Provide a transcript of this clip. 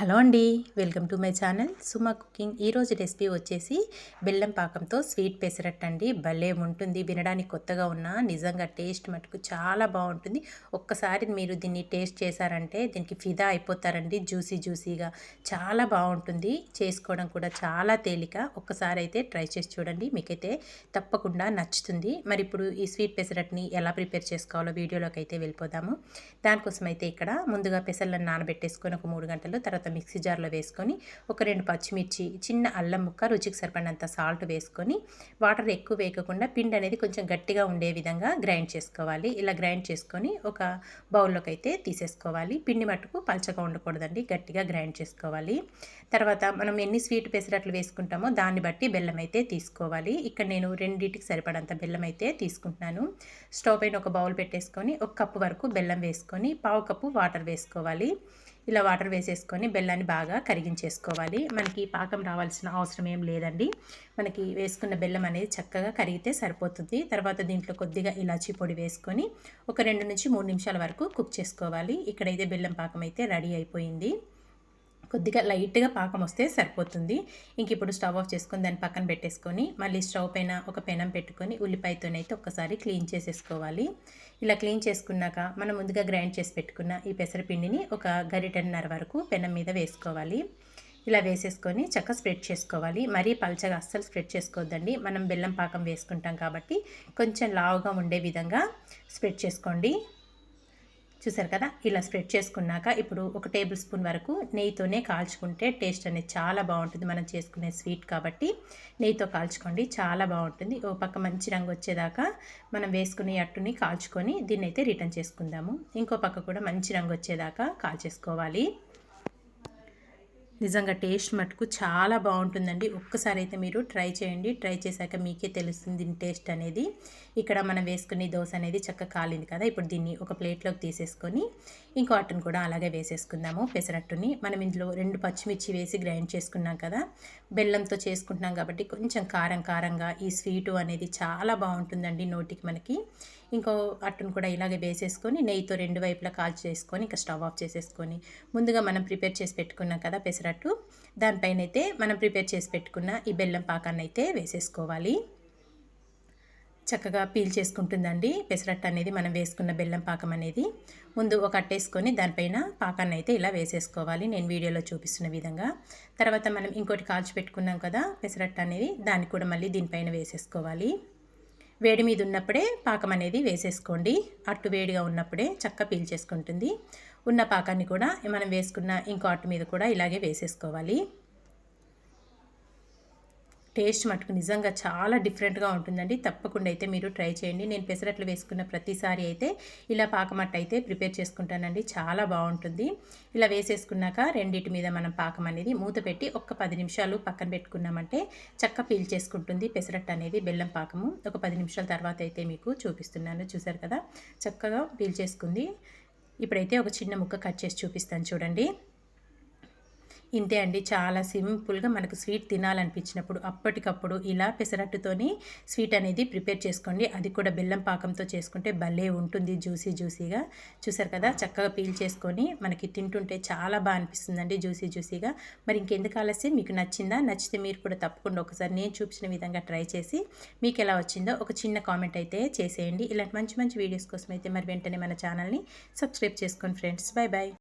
Hello అండి welcome to my channel Suma cooking. ఈరోజు recipe వచ్చేసి బెల్లం పాకంతో స్వీట్ పెసరట్ అండి. భలే ఉంటుంది వినడానికి కొత్తగా ఉన్న నిజంగా టేస్ట్ మటుకు చాలా బాగుంటుంది. ఒక్కసారి మీరు దీన్ని టేస్ట్ చేశారంటే దీనికి ఫిదా అయిపోతారండి జ్యూసీ జ్యూసీగా. చాలా బాగుంటుంది చేసుకోవడం కూడా చాలా తేలిక. ఒక్కసారి అయితే ట్రై చేసి చూడండి మీకైతే తప్పకుండా నచ్చుతుంది. మరి ఇప్పుడు ఈ స్వీట్ పెసరట్ని ఎలా ప్రిపేర్ చేసుకోవాలో వీడియోలోకి అయితే వెళ్ళిపోదాము. దానికోసం అయితే ఇక్కడ ముందుగా పెసర్లను నానబెట్టేసుకొని ఒక మూడు గంటలు తర్వాత మిక్సీ జార్లో వేసుకొని ఒక రెండు పచ్చిమిర్చి చిన్న అల్లం ముక్క రుచికి సరిపడినంత సాల్ట్ వేసుకొని వాటర్ ఎక్కువ వేయకుండా పిండి అనేది కొంచెం గట్టిగా ఉండే విధంగా గ్రైండ్ చేసుకోవాలి. ఇలా గ్రైండ్ చేసుకొని ఒక బౌల్లోకి అయితే తీసేసుకోవాలి. పిండి మట్టుకు పలచగా ఉండకూడదండి గట్టిగా గ్రైండ్ చేసుకోవాలి. తర్వాత మనం ఎన్ని స్వీట్ పెసరట్లు వేసుకుంటామో దాన్ని బట్టి బెల్లం అయితే తీసుకోవాలి. ఇక్కడ నేను రెండింటికి సరిపడంత బెల్లం అయితే తీసుకుంటున్నాను. స్టవ్ పైన ఒక బౌల్ పెట్టేసుకొని ఒక కప్పు వరకు బెల్లం వేసుకొని పావు కప్పు వాటర్ వేసుకోవాలి. ఇలా వాటర్ వేసేసుకొని బెల్లాన్ని బాగా కరిగించేసుకోవాలి. మనకి పాకం రావాల్సిన అవసరం ఏం లేదండి. మనకి వేసుకున్న బెల్లం అనేది చక్కగా కరిగితే సరిపోతుంది. తర్వాత దీంట్లో కొద్దిగా ఇలాచీ పొడి వేసుకొని ఒక రెండు నుంచి మూడు నిమిషాల వరకు కుక్ చేసుకోవాలి. ఇక్కడైతే బెల్లం పాకం అయితే రెడీ అయిపోయింది. కొద్దిగా లైట్గా పాకం వస్తే సరిపోతుంది. ఇంక ఇప్పుడు స్టవ్ ఆఫ్ చేసుకొని దాన్ని పక్కన పెట్టేసుకొని మళ్ళీ స్టవ్ పైన ఒక పెనం పెట్టుకొని ఉల్లిపాయతోనైతే ఒక్కసారి క్లీన్ చేసేసుకోవాలి. ఇలా క్లీన్ చేసుకున్నాక మనం ముందుగా గ్రైండ్ చేసి పెట్టుకున్న ఈ పెసరపిండిని ఒక గరిటన్నర వరకు పెనం మీద వేసుకోవాలి. ఇలా వేసేసుకొని చక్కగా స్ప్రెడ్ చేసుకోవాలి. మరీ పల్చగా అస్సలు స్ప్రెడ్ చేసుకోవద్దండి. మనం బెల్లం పాకం వేసుకుంటాం కాబట్టి కొంచెం లావుగా ఉండే విధంగా స్ప్రెడ్ చేసుకోండి. చూసారు కదా? ఇలా స్ప్రెడ్ చేసుకున్నాక ఇప్పుడు ఒక టేబుల్ స్పూన్ వరకు నెయ్యితోనే కాల్చుకుంటే టేస్ట్ అనేది చాలా బాగుంటుంది. మనం చేసుకునే స్వీట్ కాబట్టి నెయ్యితో కాల్చుకోండి చాలా బాగుంటుంది. ఓ పక్క మంచి రంగు వచ్చేదాకా మనం వేసుకునే అట్టుని కాల్చుకొని దీన్ని అయితే రిటర్న్ చేసుకుందాము. ఇంకో పక్క కూడా మంచి రంగు వచ్చేదాకా కాల్చేసుకోవాలి. నిజంగా టేస్ట్ మటుకు చాలా బాగుంటుందండి. ఒక్కసారి అయితే మీరు ట్రై చేయండి. ట్రై చేశాక మీకే తెలుస్తుంది దీని టేస్ట్ అనేది. ఇక్కడ మనం వేసుకునే దోశ అనేది చక్కగా కాలింది కదా. ఇప్పుడు దీన్ని ఒక ప్లేట్లోకి తీసేసుకొని ఇంకో అట్టును కూడా అలాగే వేసేసుకుందాము. పెసరట్టుని మనం ఇందులో రెండు పచ్చిమిర్చి వేసి గ్రైండ్ చేసుకున్నాం కదా. బెల్లంతో చేసుకుంటున్నాం కాబట్టి కొంచెం కారం కారంగా ఈ స్వీటు అనేది చాలా బాగుంటుందండి నోటికి మనకి. ఇంకో అట్టును కూడా ఇలాగే వేసేసుకొని నెయ్యితో రెండు వైపులా కాల్చి చేసుకొని ఇంకా స్టవ్ ఆఫ్ చేసేసుకొని ముందుగా మనం ప్రిపేర్ చేసి పెట్టుకున్నాం కదా పెసరట్టు దానిపైన అయితే మనం ప్రిపేర్ చేసి పెట్టుకున్న ఈ బెల్లం పాకాన్ని అయితే వేసేసుకోవాలి. చక్కగా పీల్ చేసుకుంటుందండి. పెసరట్టు అనేది మనం వేసుకున్న బెల్లం పాకం అనేది. ముందు ఒక అట్టేసుకొని దానిపైన పాకాన్ని అయితే ఇలా వేసేసుకోవాలి. నేను వీడియోలో చూపిస్తున్న విధంగా. తర్వాత మనం ఇంకోటి కాల్చి పెట్టుకున్నాం కదా పెసరట్టు అనేది దాన్ని కూడా మళ్ళీ దీనిపైన వేసేసుకోవాలి. వేడి మీద ఉన్నప్పుడే పాకం అనేది వేసేసుకోండి. అట్టు వేడిగా ఉన్నప్పుడే చక్క పీల్చేసుకుంటుంది ఉన్న పాకాన్ని కూడా మనం వేసుకున్న ఇంకో అట్టు మీద కూడా ఇలాగే వేసేసుకోవాలి. టేస్ట్ మటుకు నిజంగా చాలా డిఫరెంట్గా ఉంటుందండి. తప్పకుండా అయితే మీరు ట్రై చేయండి. నేను పెసరట్లు వేసుకున్న ప్రతిసారి అయితే ఇలా పాకమట్ట అయితే ప్రిపేర్ చేసుకుంటానండి. చాలా బాగుంటుంది. ఇలా వేసేసుకున్నాక రెండింటి మీద మనం పాకం అనేది మూత పెట్టి ఒక్క పది నిమిషాలు పక్కన పెట్టుకున్నామంటే చక్క పీల్ చేసుకుంటుంది పెసరట్టు అనేది బెల్లం పాకము. ఒక పది నిమిషాల తర్వాత అయితే మీకు చూపిస్తున్నాను. చూసారు కదా? చక్కగా పీల్ చేసుకుంది. ఇప్పుడైతే ఒక చిన్న ముక్క కట్ చేసి చూపిస్తాను చూడండి. ఇంతే అండి. చాలా సింపుల్గా మనకు స్వీట్ తినాలనిపించినప్పుడు అప్పటికప్పుడు ఇలా పెసరట్టుతోని స్వీట్ అనేది ప్రిపేర్ చేసుకోండి. అది కూడా బెల్లం పాకంతో చేసుకుంటే భలే ఉంటుంది. జ్యూసీ జ్యూసీగా చూసారు కదా? చక్కగా పీల్ చేసుకొని మనకి తింటుంటే చాలా బాగా అనిపిస్తుందండి జ్యూసీ జ్యూసీగా. మరి ఇంకెందుకు ఆలస్యం? మీకు నచ్చిందా? నచ్చితే మీరు కూడా తప్పకుండా ఒకసారి నేను చూపించిన విధంగా ట్రై చేసి మీకు ఎలా వచ్చిందో ఒక చిన్న కామెంట్ అయితే చేసేయండి. ఇలాంటి మంచి మంచి వీడియోస్ కోసం అయితే మరి వెంటనే మన ఛానల్ని సబ్స్క్రైబ్ చేసుకోండి ఫ్రెండ్స్. Bye bye